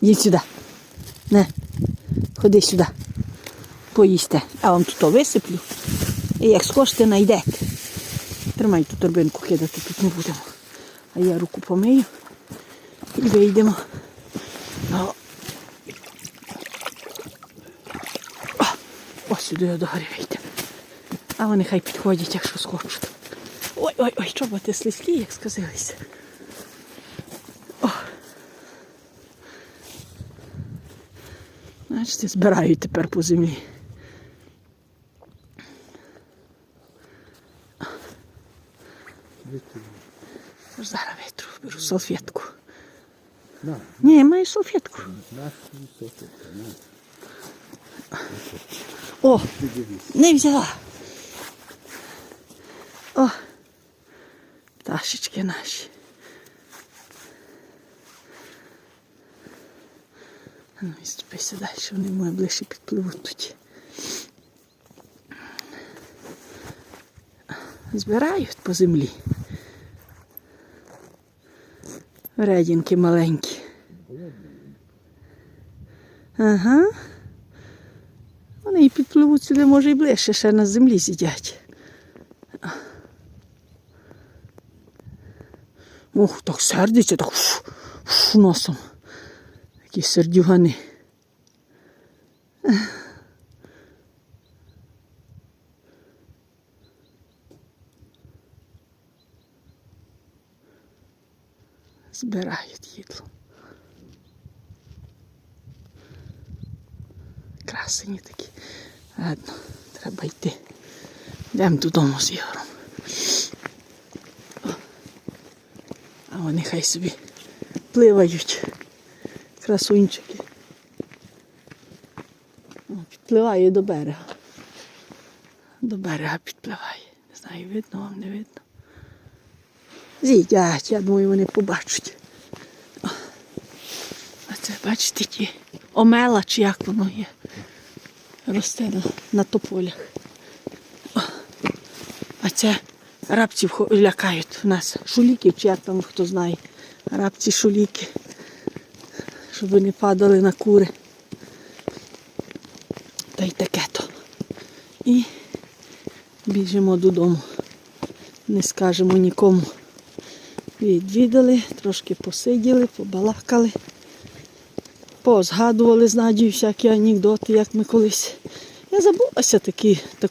Їдь сюди. Не. Ходи сюди. Поїсте. А вам тут висиплю. І як скоште, найдете. Тримай ту торбинку кидати тут не будемо. А я руку помию і вийдемо. О. Ось сюди до гори вийдемо. А вони хай підходять, якщо схочуть. Ой, ой, ой, чоботи слизькі, як сказилися. О. Бачите, збирають тепер по землі. Зараз витру, беру салфетку. На, Ні, маю салфетку. О, не взяла. О, пташечки наші. Ну, і ступися далі, вони мої ближче підпливуть тут. Збирають по землі. Редінки маленькі. Ага. Вони і підпливуть сюди, може, і ближче, ще на землі сидять. Ох, так сердиться, так фу, фу, носом. Такі сердюгани. Збирають їдло. Красені такі. Ладно, треба йти. Йдемо додому з Ігорем. О. А вони хай собі пливають. Красунчики. Підпливає до берега. До берега підпливає. Не знаю, видно вам, не видно. З'їдять, я думаю, вони побачать. А це, бачите, ті омела, чи як воно є. Росте на, на тополях. О. А це рабців лякають в нас. Шуліків, чи як там хто знає. Рабці шуліки. Щоб не падали на кури. Та й таке то. І біжимо додому. Не скажемо нікому. Відвідали, трошки посиділи, побалакали, позгадували з Надією всякі анекдоти, як ми колись. Я забулася такі, таку